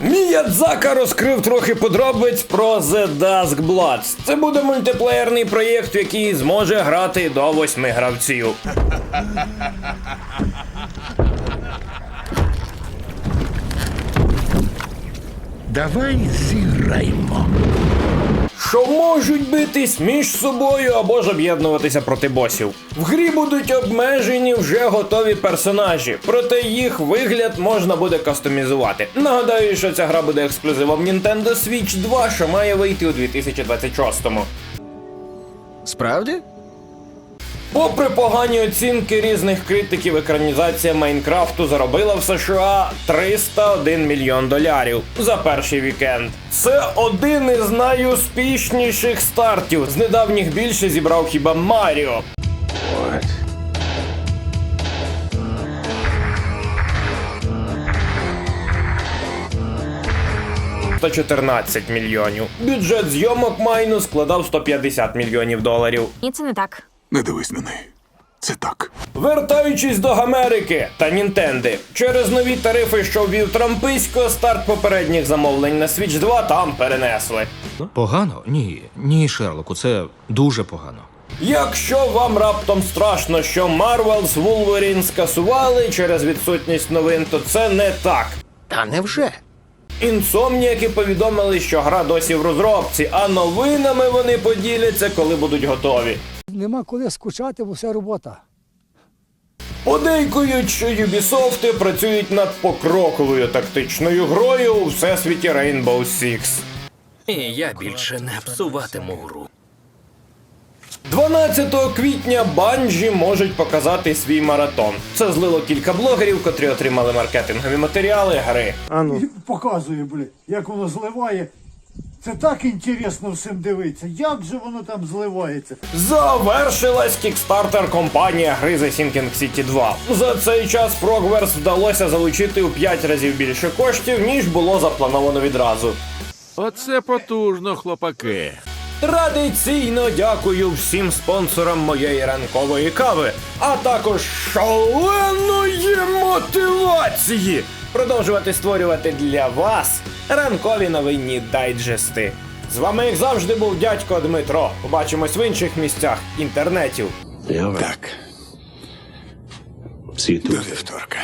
Міядзака розкрив трохи подробиць про The Dusk Bloods. Це буде мультиплеєрний проєкт, який зможе грати до восьми гравців. Давай зіграймо. Що можуть битись між собою або ж об'єднуватися проти босів. В грі будуть обмежені вже готові персонажі, проте їх вигляд можна буде кастомізувати. Нагадаю, що ця гра буде ексклюзивом Nintendo Switch 2, що має вийти у 2026-му. Справді? Попри погані оцінки різних критиків, екранізація Майнкрафту заробила в США 301 мільйон долярів за перший вікенд. Це один із найуспішніших стартів. З недавніх більше зібрав хіба Маріо. 114 мільйонів. Бюджет зйомок Майну складав 150 мільйонів доларів. Ні, це не так. Не дивись на неї. Це так. Вертаючись до Америки та Нінтенди, через нові тарифи, що ввів Трамписько, старт попередніх замовлень на Switch 2 там перенесли. Погано? Ні, ні, Шерлоку, це дуже погано. Якщо вам раптом страшно, що Marvel з Wolverine скасували через відсутність новин, то це не так. Та невже? Інсомніяки повідомили, що гра досі в розробці, а новинами вони поділяться, коли будуть готові. Нема коли скучати, бо все робота. Подейкують, що Юбісофти працюють над покроковою тактичною грою у всесвіті Rainbow Six. І я більше не псуватиму гру. 12 квітня Банжі можуть показати свій маратон. Це злило кілька блогерів, котрі отримали маркетингові матеріали гри. Показує, блін, як воно зливає. Це так інтересно всім дивитися. Як же воно там зливається? Завершилась кікстартер компанія гри The Sinking City 2. За цей час Frogverse вдалося залучити у 5 разів більше коштів, ніж було заплановано відразу. Оце потужно, хлопаки. Традиційно дякую всім спонсорам моєї ранкової кави, а також шаленої мотивації продовжувати створювати для вас ранкові новинні дайджести. З вами, як завжди, був дядько Дмитро. Побачимось в інших місцях інтернетів. Так. До вівторка.